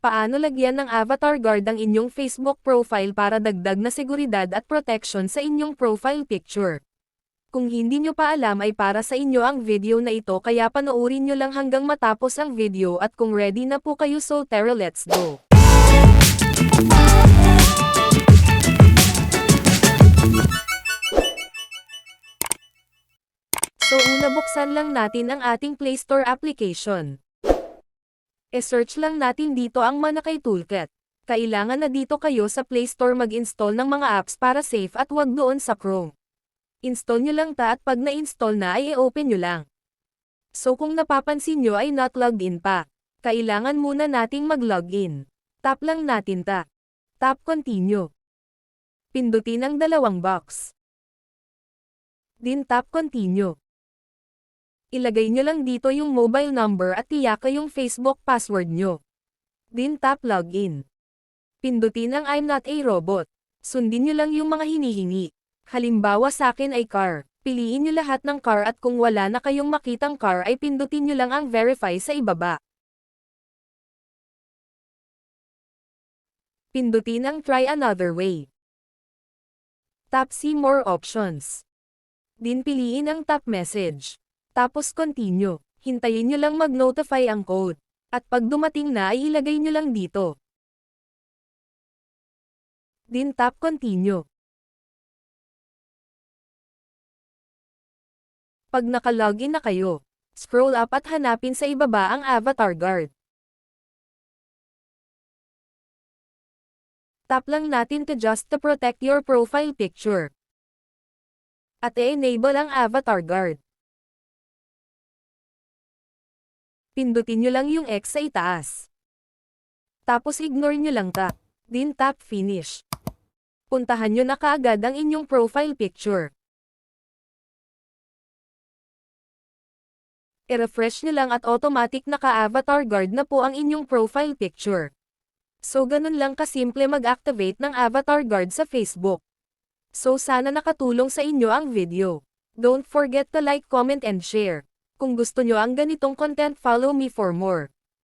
Paano lagyan ng avatar guard ang inyong Facebook profile para dagdag na seguridad at protection sa inyong profile picture? Kung hindi nyo pa alam ay para sa inyo ang video na ito kaya panoorin nyo lang hanggang matapos ang video at kung ready na po kayo so tara let's go. So una buksan lang natin ang ating Play Store application. E-search lang natin dito ang Manakay Toolkit. Kailangan na dito kayo sa Play Store mag-install ng mga apps para safe at wag doon sa Chrome. Install nyo lang ta at pag na-install na ay i-open nyo lang. So kung napapansin nyo ay not logged in pa, kailangan muna nating mag-login. Tap lang natin ta. Tap continue. Pindutin ang dalawang box. Din tap continue. Ilagay nyo lang dito yung mobile number at tiyaka yung Facebook password nyo. Din tap login. Pindutin ang I'm not a robot. Sundin nyo lang yung mga hinihingi. Halimbawa sa akin ay car. Piliin nyo lahat ng car at kung wala na kayong makitang car ay pindutin nyo lang ang verify sa ibaba. Pindutin ang try another way. Tap see more options. Din piliin ang tap message. Tapos continue. Hintayin nyo lang mag-notify ang code. At pag dumating na ay ilagay nyo lang dito. Din tap continue. Pag nakalogin na kayo, scroll up at hanapin sa ibaba ang avatar guard. Tap lang natin to just to protect your profile picture. At i-enable ang avatar guard. Pindutin nyo lang yung X sa itaas. Tapos ignore nyo lang ta. Din tap finish. Puntahan nyo na kaagad ang inyong profile picture. I-refresh nyo lang at automatic naka-avatar guard na po ang inyong profile picture. So ganun lang kasimple mag-activate ng avatar guard sa Facebook. So sana nakatulong sa inyo ang video. Don't forget to like, comment and share. Kung gusto nyo ang ganitong content follow me for more.